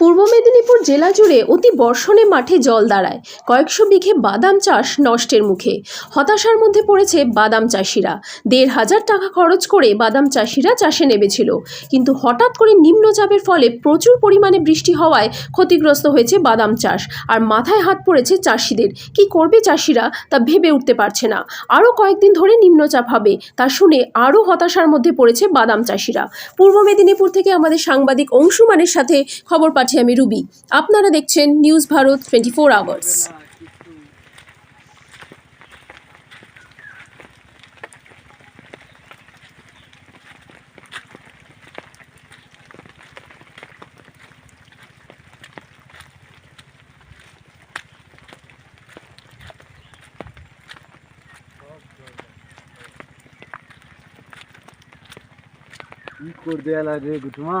পূর্ব মেদিনীপুর জেলা জুড়ে অতি বর্ষণে মাঠে জল দাঁড়ায়। কয়েকশো বিঘে বাদাম চাষ নষ্টের মুখে। হতাশার মধ্যে পড়েছে বাদাম চাষিরা। দেড় হাজার টাকা খরচ করে বাদাম চাষিরা চাষে নেমেছিল। কিন্তু হঠাৎ করে নিম্নচাপের ফলে প্রচুর পরিমাণে বৃষ্টি হওয়ায় ক্ষতিগ্রস্ত হয়েছে বাদাম চাষ। আর মাথায় হাত পড়েছে চাষিদের। কি করবে চাষিরা তা ভেবে উঠতে পারছে না। আরও কয়েকদিন ধরে নিম্নচাপ হবে। তা শুনে আরও হতাশার মধ্যে পড়েছে বাদাম চাষিরা। পূর্ব মেদিনীপুর থেকে আমাদের সাংবাদিক অংশুমানের সাথে খবর পাঠিয়ে আমি রুবি। আপনারা দেখছেন news Bharat twenty four hours কি করবে এলা রে গুটমা?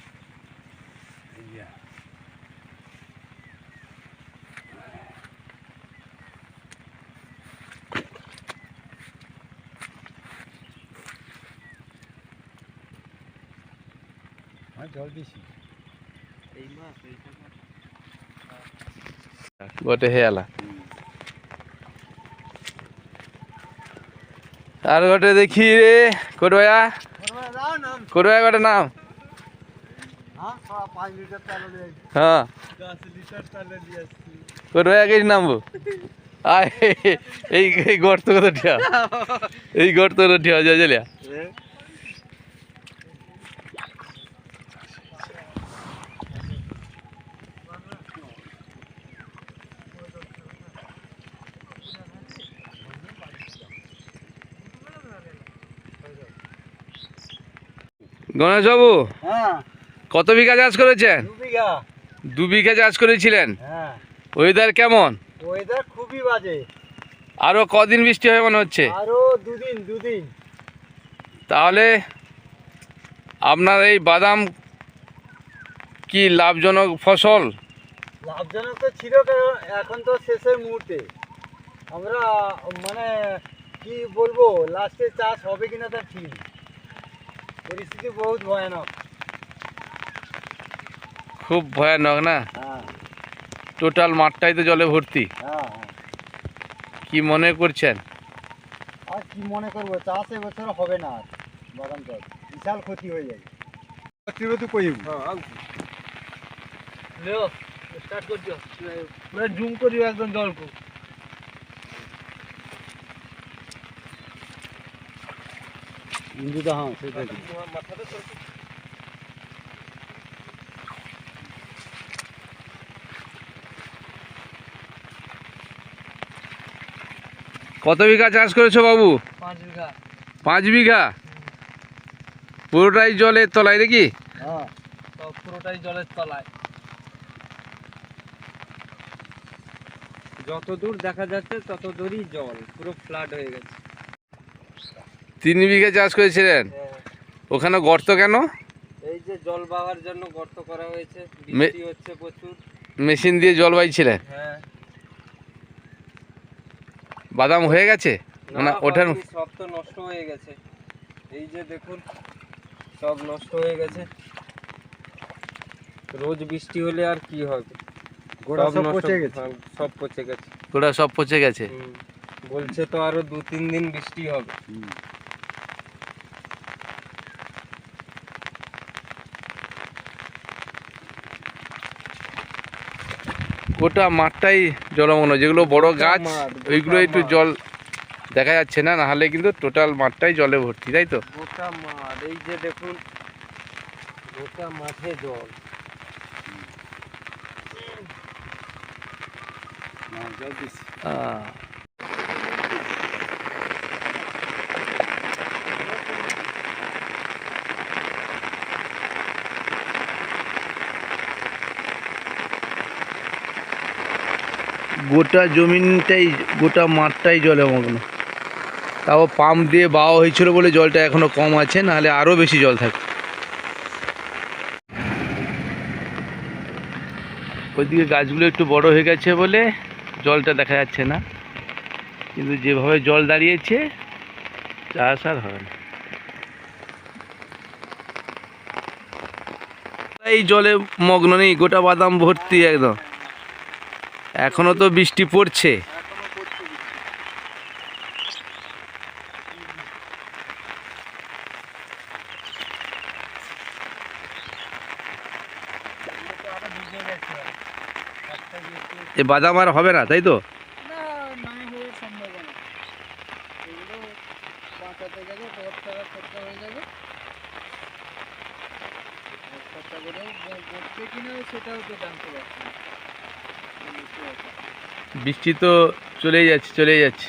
জল বেশি গোটে হেয়ালা আর গোটে দেখি রে করবায়া করবায়া গোটে নাম। হ্যাঁ। হ্যাঁ নিয়ে কে নামবো। আয় এই গর্ত কত ঠিয়া? এই গর্ত ঠিয়া? যা জলিয়া গণেশ বাবু হ্যাঁ। কত বিঘা চাষ করেছেন? দু বিঘা। চাষ করেছিলেন? হ্যাঁ। ওয়েদার কেমন? ওয়েদার খুবই বাজে। আরও কদিন বৃষ্টি হবে মনে হচ্ছে? আরও দুদিন দুদিন। তাহলে আপনার এই বাদাম কি লাভজনক ফসল? লাভজনক তো ছিল এখন তো শেষের মুহূর্তে। আমরা মানে কি বলব লাস্টে চাষ হবে কিনা তা ঠিক। পরিস্থিতি বহুত ভয়ানক। খুব ভয়ানক না? হ্যাঁ। টোটাল মাঠটাই তো জলে ভর্তি। হ্যাঁ হ্যাঁ। কি মনে করছেন? আর কি মনে করব? চাষ এবছর হবে না আর বাগান চাষ। বিশাল ক্ষতি হয়ে যাবে। তিরোতু কইব লেও স্টার্ট করছ। পুরো জুম করিও একদম জলকু ইন্দুদা হ্যাঁ সেটাই কত বিঘা চাষ করেছ বাবু? পাঁচ বিঘা। পাঁচ বিঘা? পুরোটাই জলের তলায় দেখি হ্যাঁ পুরোটাই জলের তলায়। যত দূর দেখা যাচ্ছে তত দূরই জল পুরো ফ্লাড হয়ে গেছে। তিন বিঘা চাষ করেছিলেন? ওখানে গর্ত কেন? এই যে জল বাওয়ার জন্য গর্ত করা হয়েছে বৃষ্টি হচ্ছে প্রচুর। মেশিন দিয়ে জল বাইছিলেন? হ্যাঁ। বাদাম হয়ে গেছে? মানে না, ওঠার সব তো নষ্ট হয়ে গেছে। এই যে দেখুন সব নষ্ট হয়ে গেছে। রোজ বৃষ্টি হলে আর কি হবে? সব পচে গেছে? সব পচে গেছে। ওটা সব পচে গেছে? বলছে তো আরও দু তিন দিন বৃষ্টি হবে। গোটা মাঠটাই জলমগ্ন যেগুলো বড় গাছ ওইগুলো একটু জল দেখা যাচ্ছে না নাহলে কিন্তু টোটাল মাঠটাই জলে ভর্তি তাই তো? গোটা মাঠ এই যে দেখুন গোটা মাঠে জল। জল দিচ্ছি। গোটা জমিনটাই, গোটা মাঠটাই জলে মগ্ন। তাও পাম্প দিয়ে বাওয়া হয়েছিল বলে জলটা এখনও কম আছে, নাহলে আরও বেশি জল থাকে। ওইদিকে গাছগুলো একটু বড় হয়ে গেছে বলে জলটা দেখা যাচ্ছে না। কিন্তু যেভাবে জল দাঁড়িয়েছে, চাষ আর হবে না। এই জলে মগ্ন নেই, গোটা বাদাম ভর্তি একদম। এখনও তো বৃষ্টি পড়ছে। এ বাদাম আর হবে না, তাই তো? সেটাও তো জানতে পারছি না এই হচ্ছে ব্যাপার। বৃষ্টি তো চলেই যাচ্ছে চলেই যাচ্ছে।